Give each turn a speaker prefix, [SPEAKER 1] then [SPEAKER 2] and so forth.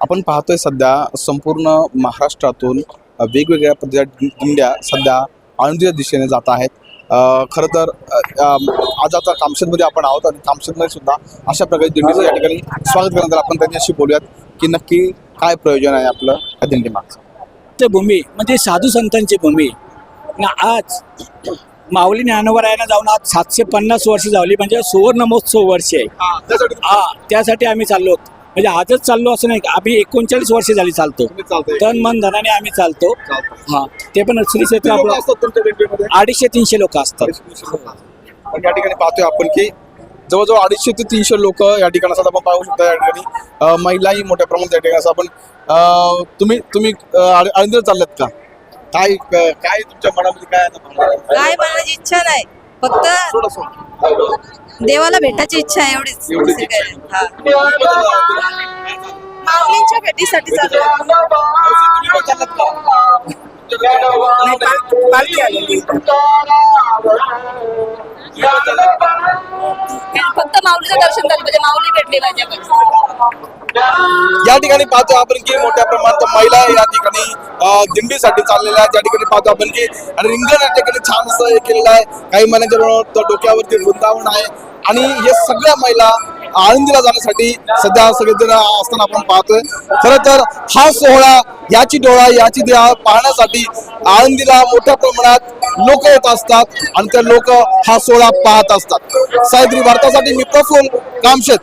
[SPEAKER 1] आपण पाहतोय सध्या संपूर्ण महाराष्ट्रातून वेगवेगळ्या पद्धतीच्या दिंड्या सध्या आळंदीच्या दिशेने जात आहेत. खरं तर आज आता कामशेतमध्ये आपण आहोत आणि कामशेतमध्ये सुद्धा अशा प्रकारे दिंडीचं या ठिकाणी स्वागत करण्यात आपण त्यांच्याशी बोलूयात की नक्की काय प्रयोजन आहे आपलं या दिंडीमागचं?
[SPEAKER 2] ते भूमी म्हणजे साधू संतांची भूमी. ना आज माऊली ज्ञानोबरायांना जाऊन आज सातशे पन्नास वर्ष झाली म्हणजे सुवर्ण महोत्सव वर्ष आहे.
[SPEAKER 1] त्यासाठी
[SPEAKER 2] हा त्यासाठी आम्ही चाललो होतो. म्हणजे आजच चाललो असं नाही आम्ही एकोणचाळीस वर्ष झाली चालतो. तन मन धनाने आम्ही चालतो. हा. ते पण श्री क्षेत्र आपलं अडीचशे तीनशे लोक असतात.
[SPEAKER 1] पण या ठिकाणी पाहतोय आपण की जवळजवळ अडीचशे ते तीनशे लोक या ठिकाणी असतात. आपण पाहू शकता या ठिकाणी महिलाही मोठ्या प्रमाणात या ठिकाणी आपण तुम्ही तुम्ही आळंदीला चालल्यात का? काय काय तुमच्या मनामध्ये काय?
[SPEAKER 3] काय म्हणायची इच्छा नाही. फक्त. देवाला भेटायची इच्छा आहे एवढीच दुसरी
[SPEAKER 1] इच्छा
[SPEAKER 3] काही नाही. हा. माऊलींच्या भेटीसाठी चालू? नाही, पाल- पालखी आलेली. माऊलीचं दर्शन झालं म्हणजे माऊली भेटली माझ्याकडे
[SPEAKER 1] या ठिकाणी पाहतो आपण की मोठ्या प्रमाणात महिला या ठिकाणी दिंडीसाठी चाललेल्या आहेत. या ठिकाणी पाहतो आपण की रिंगण या ठिकाणी छान असं हे केलेलं आहे. काही महिलांच्या डोक्यावरती वृंदावन आहे. आणि हे सगळ्या महिला आळंदीला जाण्यासाठी सध्या सगळेजण असताना आपण पाहतोय. खरं तर हा सोहळा याची डोळा याची देहा पाहण्यासाठी आळंदीला मोठ्या प्रमाणात लोक येत असतात आणि ते लोक हा सोहळा पाहत असतात. सायत्री भारतासाठी मी प्रफुल कामशेत.